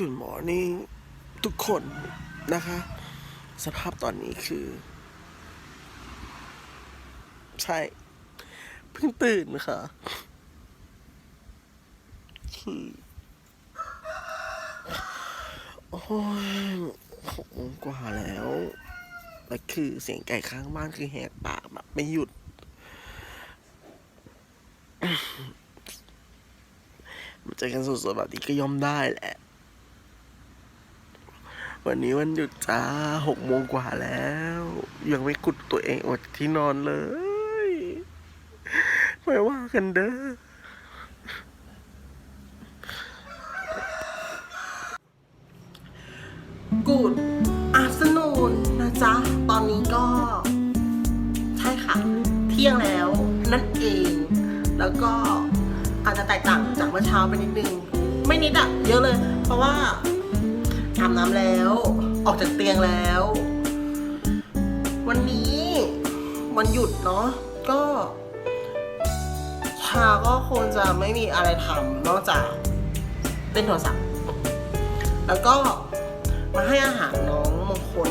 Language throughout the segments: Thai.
Good morning ทุกคนนะคะ สภาพตอนนี้คือ ใช่ เพิ่งตื่นค่ะคือโอ้ยหกโมงกว่าแล้วและคือเสียงไก่ข้างบ้านคือแหกปากแบบไม่หยุดมาเจอกันสดๆแบบนี้ก็ยอมได้แหละ วันนี้วันหยุดจ้าหกโมงกว่าแล้ว ยังไม่กุดตัวเองออกจากที่นอนเลยไม่ว่ากันเด้อกูดอาร์ n นูนนะจ๊ะ ตอนนี้ก็ ใช่ค่ะ เที่ยงแล้วนั่นเอง แล้วก็อาจจะแตกต่างจากเมื่อเช้าไปนิดนึง ไม่นิดอะเยอะเลย เพราะว่า อาบน้ำแล้ว ออกจากเตียงแล้ว วันนี้วันหยุดเนาะก็ชาก็คงจะไม่มีอะไรทำนอกจากเล่นโทรศัพท์ แล้วก็มาให้อาหารน้องมงคล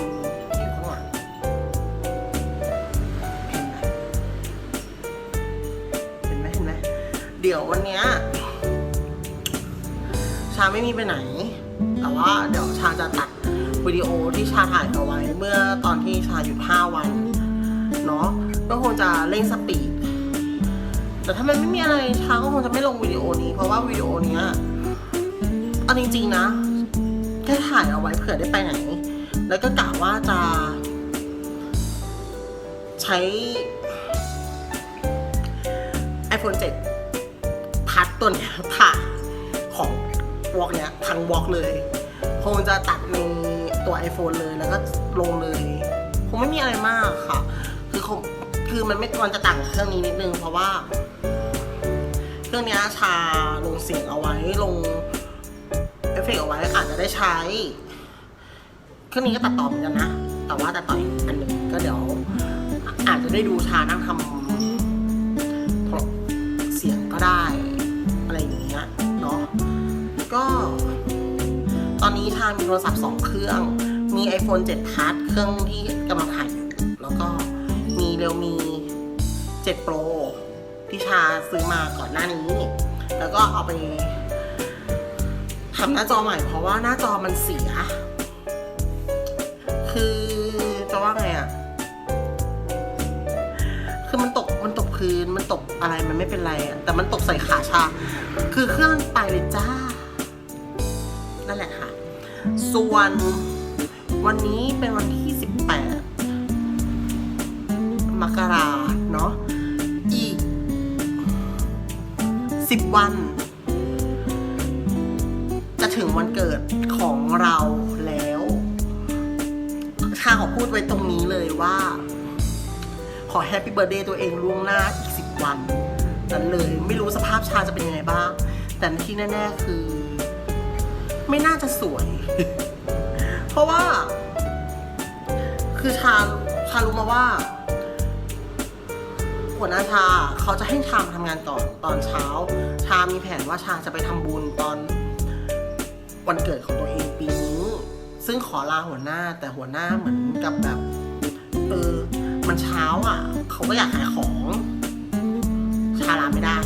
ที่ข้างหลังเห็นไหมเห็นไหมเดี๋ยววันเนี้ยชาไม่มีไปไหน แต่ว่าเดี๋ยวชาจะตัดวิดีโอที่ชาถ่ายเอาไว้ เมื่อตอนที่ชาหยุด 5 วันเนาะก็คงจะเร่งสปีดแต่ถ้ามันไม่มีอะไรชาก็คงจะไม่ลงวิดีโอนี้ เพราะว่าวิดีโอนี้ยเอาจริงๆนะแค่ถ่ายเอาไว้เผื่อได้ไปไหน แล้วก็กะว่าจะ ใช้ iPhone 7พัดตัวเนี้ยถ่ายของวอล์กเนี้ยทั้งวอล์กเลย คงจะตัดในตัว iPhone เลยแล้วก็ลงเลย คงไม่มีอะไรมากค่ะ คือคงคือมันไม่มันจะต่างเครื่องนี้นิดนึง เพราะว่า เครื่องนี้ชาลงเสียงเอาไว้ลงเอฟเฟกเอาไว้อาจจะได้ใช้ เครื่องนี้ก็ตัดต่อเหมือนกันนะ แต่ว่าตัดต่ออีกอันหนึ่งก็เดี๋ยว อาจจะได้ดูชานั่งทำเสียงก็ได้ ตอนมีโทรศัพท์สองเครื่อง มี iPhone 7 Plus เครื่องที่กำลังถ่ายอยู่แล้วก็มีเรียวมี 7 Pro ที่ชาซื้อมาก่อนหน้านี้ แล้วก็เอาไปทำหน้าจอใหม่เพราะว่าหน้าจอมันเสีย คือจะว่าไงอะคือมันตกมันตกพื้นมันตกอะไรมันไม่เป็นไรอะแต่มันตกใส่ขาชา คือเครื่องไปเลยจ้า นั่นแหละค่ะ ส่วนวันนี้เป็นวันที่ 18 มกราเนาะ อีก 10 วัน จะถึงวันเกิดของเราแล้วชาขอพูดไว้ตรงนี้เลยว่า ขอแฮปปี้เบ t ร์เดย์ตัวเองล่วงหน้าอีกสิบวันนั้นเลย ไม่รู้สภาพชาจะเป็นยังไงบ้าง แต่ที่แน่ ๆ คือ ไม่น่าจะสวย เพราะว่า คือชาชารู้มาว่าหัวหน้าชาเขาจะให้ชามทำงานก่อนตอนเช้า ชามีแผนว่าชาจะไปทำบุญตอนวันเกิดของตัวเองปีนี้ ซึ่งขอลาหัวหน้าแต่หัวหน้าเหมือนกับแบบเออมันเช้าอะ เขาก็อยากขายของ ชาลาไม่ได้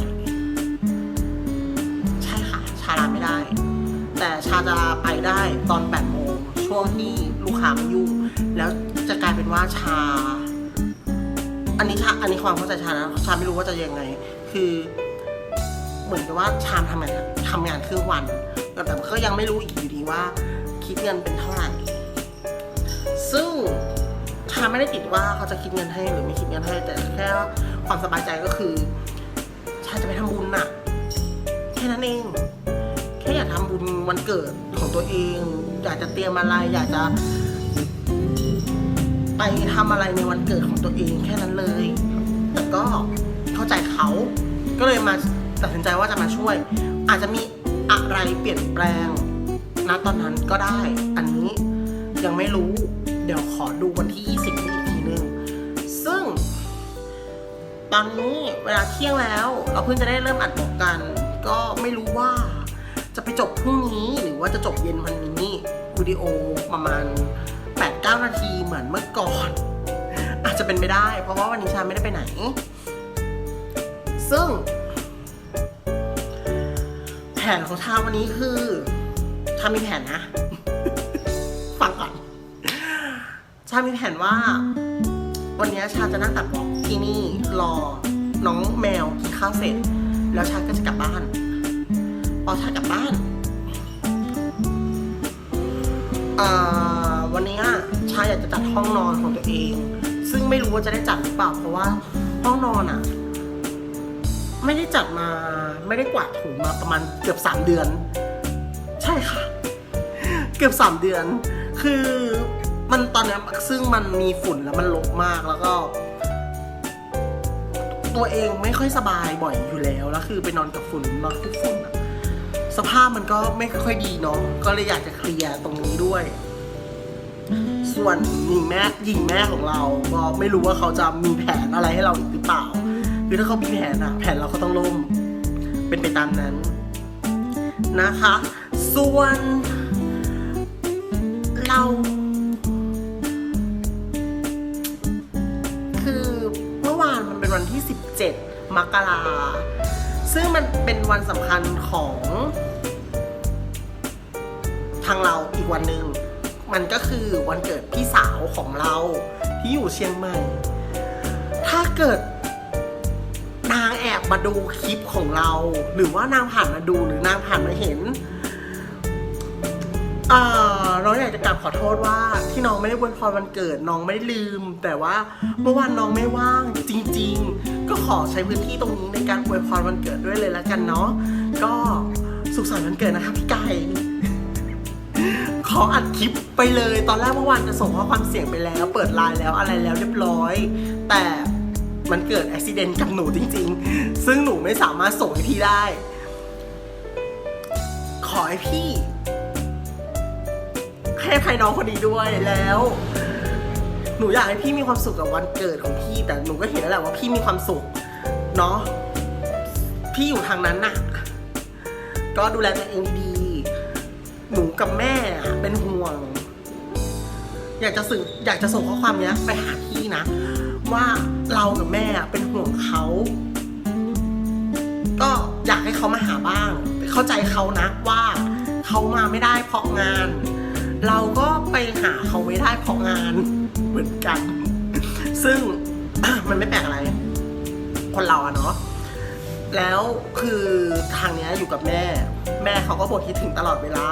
จะไปได้ตอน8โมงช่วงที่ลูกค้าไม่ยุ่ง แล้วจะกลายเป็นว่าชา อันนี้ชาอันนี้ความเข้าใจชานะชาไม่รู้ว่าจะยังไง คือเหมือนกับว่าชามทำงานทำงานครึ่งวัน แต่ก็ยังไม่รู้อีกอยู่ดีว่าคิดเงินเป็นเท่าไหร่ ซึ่งชาไม่ได้ติดว่าเขาจะคิดเงินให้หรือไม่คิดเงินให้ แต่แค่ความสบายใจก็คือ ชาจะไปทำบุญน่ะ แค่นั้นเอง อยากทำบุญวันเกิดของตัวเอง อยากจะเตรียมอะไร อยากจะ ไปทำอะไรในวันเกิดของตัวเองแค่นั้นเลย แต่ก็เข้าใจเขา ก็เลยมาตัดสินใจว่าจะมาช่วย อาจจะมีอะไรเปลี่ยนแปลงณตอนนั้นก็ได้ อันนี้ยังไม่รู้ เดี๋ยวขอดูวันที่ 20นี้อีกทีนึง ซึ่ง ตอนนี้เวลาเที่ยงแล้ว เราเพิ่งจะได้เริ่มอัดบอกกัน ก็ไม่รู้ว่า จะไปจบพรุ่งนี้หรือว่าจะจบเย็นวันนี้วิดีโอประมาณ 8-9 นาทีเหมือนเมื่อก่อน อาจจะเป็นไปได้ เพราะว่าวันนี้ชาไม่ได้ไปไหน ซึ่ง แผนของชาวันนี้คือชามีแผนนะ ฟังก่อนชามีแผนว่า วันนี้ชาจะนั่งตัดบล็อกที่นี่รอน้องแมวกินข้าวเสร็จ แล้วชาก็จะกลับบ้าน พอชากลับบ้านวันนี้ชาอยากจะจัดห้องนอนของตัวเอง ซึ่งไม่รู้ว่าจะได้จัดหรือเปล่า เพราะว่าห้องนอนอะ ไม่ได้จัดมา ไม่ได้กวาดถูมาประมาณเกือบสามเดือน ใช่ค่ะ เกือบสามเดือน คือมันตอนนี้ซึ่งมันมีฝุ่นแล้วมันรกมากแล้วก็ ตัวเองไม่ค่อยสบายบ่อยอยู่แล้วแล้วคือไปนอนกับฝุ่นนอนคุกฝุ่นอะ สภาพมันก็ไม่ค่อยดีเนาะก็เลยอยากจะเคลียร์ตรงนี้ด้วย ส่วนหญิงแม่หญิงแม่ของเราก็ไม่รู้ว่าเขาจะมีแผนอะไรให้เราอีกหรือเปล่าคือถ้าเขามีแผนอะแผนเราก็ต้องล่ม เป็นไปตามนั้นนะคะ ส่วน เรา คือเมื่อวานมันเป็นวันที่ 17 มกราซึ่งมันเป็นวันสำคัญของ ทางเราอีกวันหนึ่งมันก็คือวันเกิดพี่สาวของเราที่อยู่เชียงใหม่ ถ้าเกิดนางแอบมาดูคลิปของเรา หรือว่านางผ่านมาดูหรือนางผ่านมาเห็นเออน้องอยากจะกลับขอโทษว่า ที่น้องไม่ได้วยพรวันเกิดน้องไม่ได้ลืม แต่ว่าเมื่อวานน้องไม่ว่างจริง ๆ ก็ขอใช้พื้นที่ตรงนี้ในการอวยพรวันเกิดด้วยเลยแล้วกันเนาะก็สุขสันต์วันเกิดนะคะพี่ไก่ ขออัดคลิปไปเลย ตอนแรกเมื่อวานจะส่งข้อความเสียงไปแล้ว เปิดไลน์แล้วอะไรแล้วเรียบร้อย แต่มันเกิดอุบิเหตุกับหนูจริง ๆ ซึ่งหนูไม่สามารถส่งให้พี่ได้ ขอให้พี่ให้ภัยน้องคนนี้ด้วยแล้ว หนูอยากให้พี่มีความสุขกับวันเกิดของพี่ แต่หนูก็เห็นแล้วแหละว่าพี่มีความสุขเนาะพี่อยู่ทางนั้นน่ะ ก็ดูแลตัวเองดี หนูกับแม่เป็นห่วง อยากจะสื่ออยากจะส่งข้อความเนี้ย ไปหาพี่นะ ว่าเรากับแม่เป็นห่วงเขา ก็อยากให้เขามาหาบ้าง เข้าใจเขานะว่าเขามาไม่ได้เพราะงาน เราก็ไปหาเขาไม่ได้เพราะงานเหมือนกัน ซึ่งมันไม่แปลกอะไร คนเราอะเนาะ แล้วคือทางเนี้ยอยู่กับแม่ แม่เขาก็บ่นคิดถึงตลอดเวลา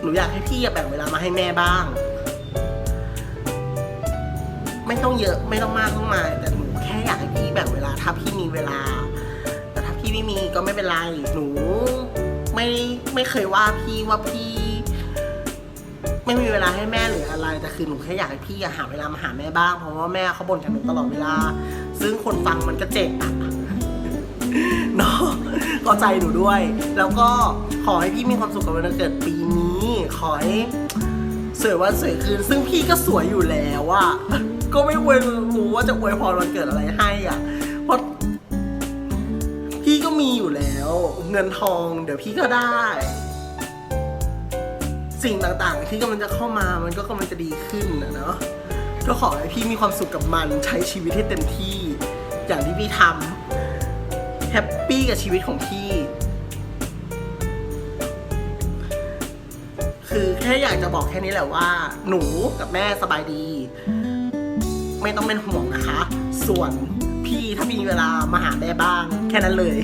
หนูอยากให้พี่แบ่งเวลามาให้แม่บ้าง ไม่ต้องเยอะไม่ต้องมากต้องมาแต่หนูแค่อยากให้พี่แบ่งเวลา ถ้าพี่มีเวลา แต่ถ้าพี่ไม่มีก็ไม่เป็นไรหนู ไม่ไม่เคยว่าพี่ว่าพี่ ไม่มีเวลาให้แม่หรืออะไร แต่คือหนูแค่อยากให้พี่อะหาเวลามาหาแม่บ้าง เพราะว่าแม่เขาบ่นกับหนูตลอดเวลา ซึ่งคนฟังมันก็เจ็บอะเนาะเข้าใจหนูด้วย แล้วก็ขอให้พี่มีความสุขกับวันเกิดปีนี้ ขอให้สวยวันสวยคืน ซึ่งพี่ก็สวยอยู่แล้วอะก็ไม่อวยรู้ว่าจะอวยพรวันเกิดอะไรให้อะ เพราะพี่ก็มีอยู่แล้ว เงินทอง เดี๋ยวพี่ก็ได้ สิ่งต่างๆ ที่กำลังจะเข้ามามันก็กำลังจะดีขึ้นนะเนาะก็ขอให้พี่มีความสุขกับมันใช้ชีวิตให้เต็มที่อย่างที่พี่ทำแฮปปี้กับชีวิตของพี่ คือแค่อยากจะบอกแค่นี้แหละว่า หนูกับแม่สบายดี ไม่ต้องเป็นห่วงนะคะ ส่วนพี่ถ้ามีเวลามาหาแม่บ้าง แค่นั้นเลย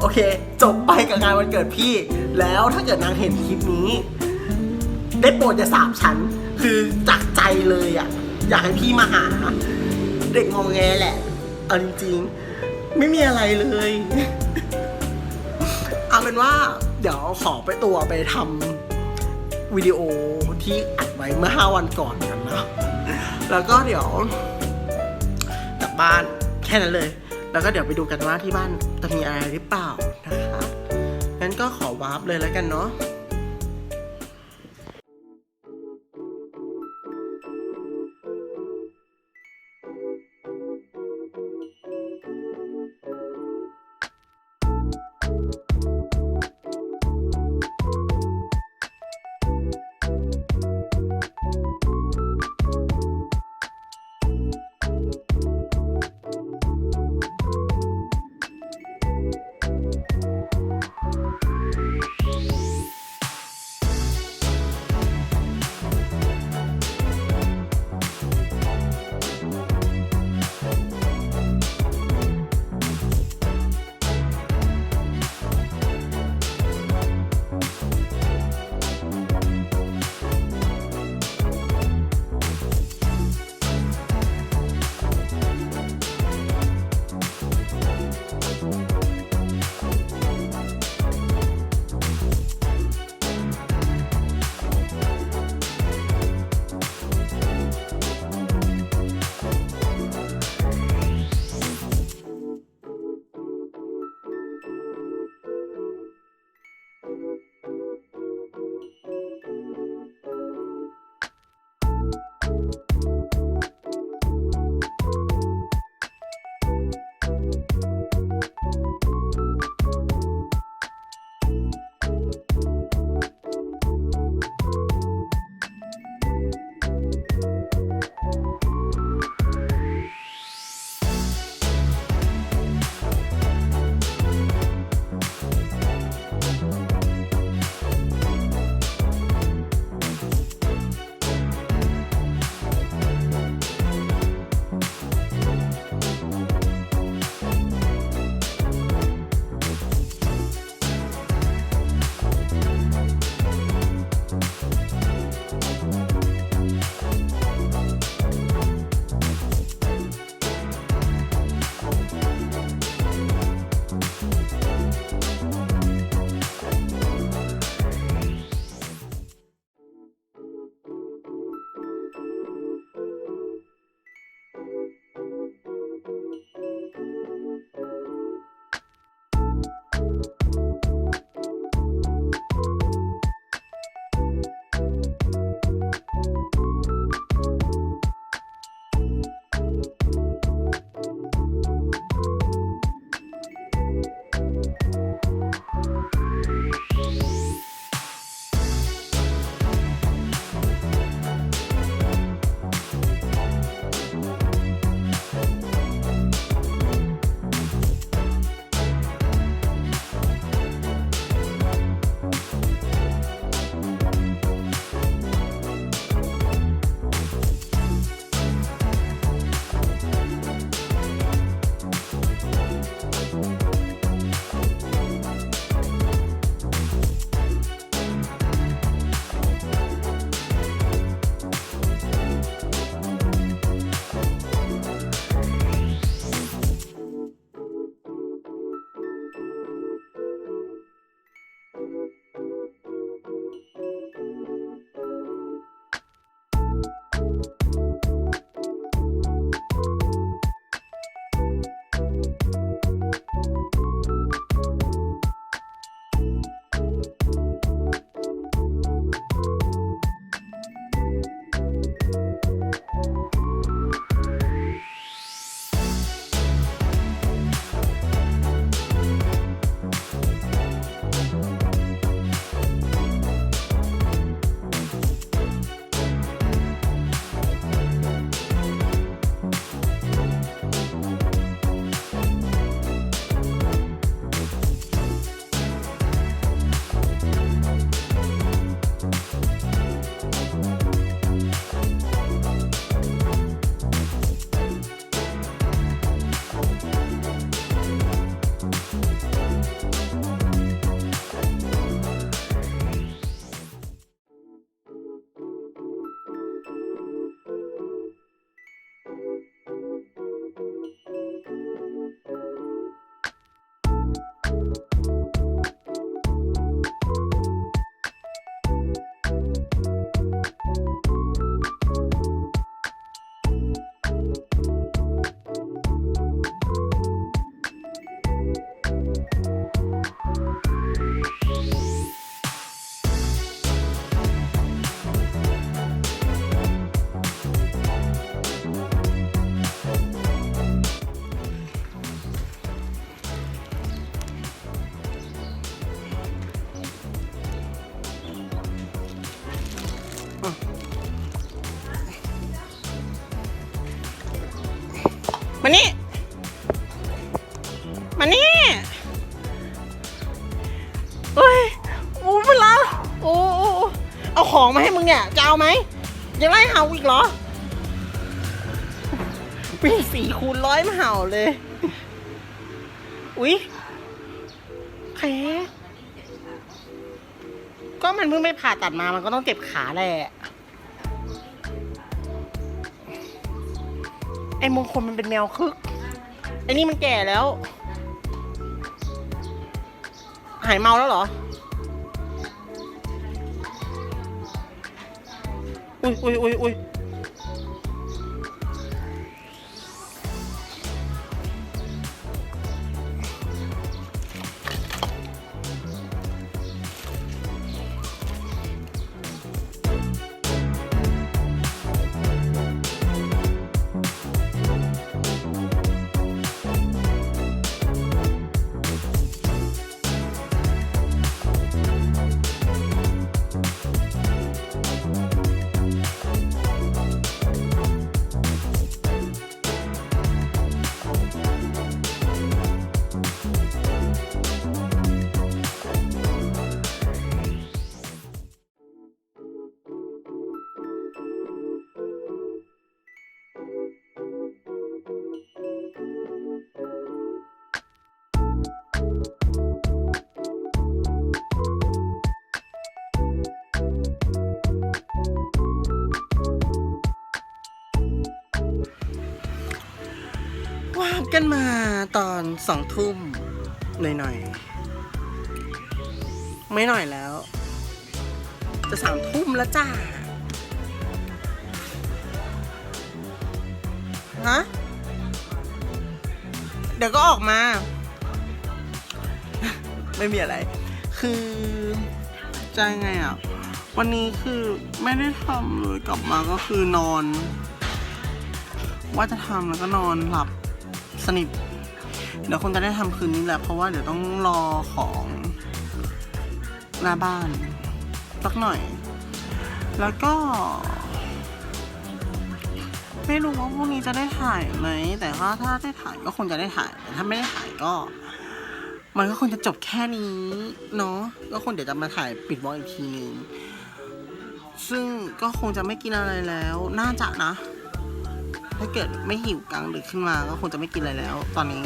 โอเค จบไปกับงานวันเกิดพี่ แล้วถ้าเกิดนางเห็นคลิปนี้ ได้โปรดอย่าสาบฉัน คือจากใจเลยอะ่ะอยากให้พี่มาหา เด็กงองแงแหละเอาจริงๆไม่มีอะไรเลย เอาเป็นว่า เดี๋ยวขอไปตัวไปทำวิดีโอที่อัดไว้เมื่อ 5 วันก่อนกันนะแล้วก็เดี๋ยวกลับบ้านแค่นั้นเลย แล้วก็เดี๋ยวไปดูกันว่าที่บ้านจะมีอะไรหรือเปล่านะคะงั้นก็ขอวาร์ปเลยแล้วกันเนาะ เห่าอีกเหรอวิ่งสี่คูณร้อยมาเห่าเลย อุ๊ยแผลก็มันเพิ่งไม่ผ่าตัดมา มันก็ต้องเจ็บขาแหละ ไอ้มงคลมันเป็นแมวคึก ไอ้นี่มันแก่แล้ว หายเมาแล้วเหรอ อุ้ยอุ้ย กันมาตอนสองทุ่มหน่อยๆ ไม่หน่อยแล้ว จะสามทุ่มแล้วจ้า ฮะ เดี๋ยวก็ออกมา ไม่มีอะไร คือจะไงอะ วันนี้คือไม่ได้ทำเลยกลับมาก็คือนอน ว่าจะทำแล้วก็นอนหลับ สนิท เดี๋ยวคงจะได้ทำคืนนี้แหละ เพราะว่าเดี๋ยวต้องรอของหน้าบ้านสักหน่อย แล้วก็ ไม่รู้ว่าพรุ่งนี้จะได้ถ่ายไหม แต่ว่าถ้าได้ถ่ายก็คงจะได้ถ่าย แต่ถ้าไม่ได้ถ่ายก็ มันก็คงจะจบแค่นี้เนาะ ก็คงเดี๋ยวจะมาถ่ายปิดวอลอีกทีนึงซึ่งก็คงจะไม่กินอะไรแล้ว น่าจะนะ ถ้าเกิดไม่หิวกลางดึกขึ้นมาก็คงจะไม่กินอะไรแล้ว ตอนนี้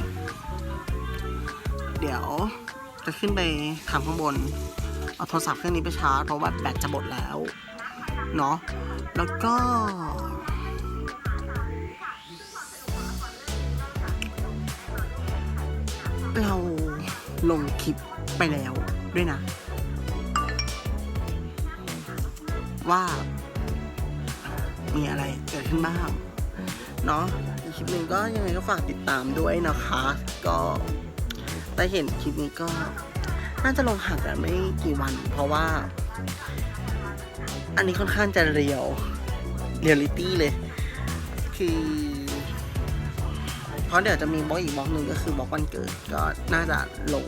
เดี๋ยวจะขึ้นไปทำข้างบน เอาโทรศัพท์เครื่องนี้ไปชาร์จเพราะว่าแบตจะหมดแล้ว เนาะแล้วก็เราลงคลิปไปแล้วด้วยนะ ว่า มีอะไรเกิดขึ้นบ้าง เนาะอีกคลิปหนึ่งก็ยังไงก็ฝากติดตามด้วยนะคะ ก็ได้เห็นคลิปนี้ก็น่าจะลงห่างกันไม่กี่วัน เพราะว่า อันนี้ค่อนข้างจะเรียวเรียลิตี้เลย คือเพราะเดี๋ยวจะมีบล็อกอีกบล็อกหนึ่งก็คือบล็อกวันเกิดก็น่าจะลง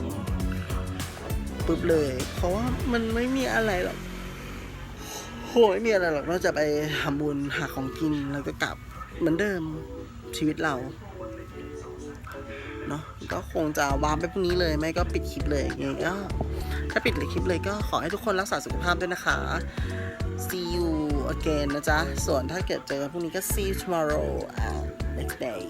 ปุ๊บเลย เพราะว่ามันไม่มีอะไรหรอกโหไม่มีอะไรหรอกนอกจากไปทำบุญหาของกินแล้วก็กลับ เหมือนเดิมชีวิตเราเนาะก็คงจะวางไปพรุ่งนี้เลย ไม่ก็ปิดคลิปเลยยังไงก็ถ้าปิดคลิปเลยก็ขอให้ทุกคนรักษาสุขภาพด้วยนะคะ see you again นะจ๊ะ ส่วนถ้าเกิดเจอพรุ่งนี้ก็ see you tomorrow and next day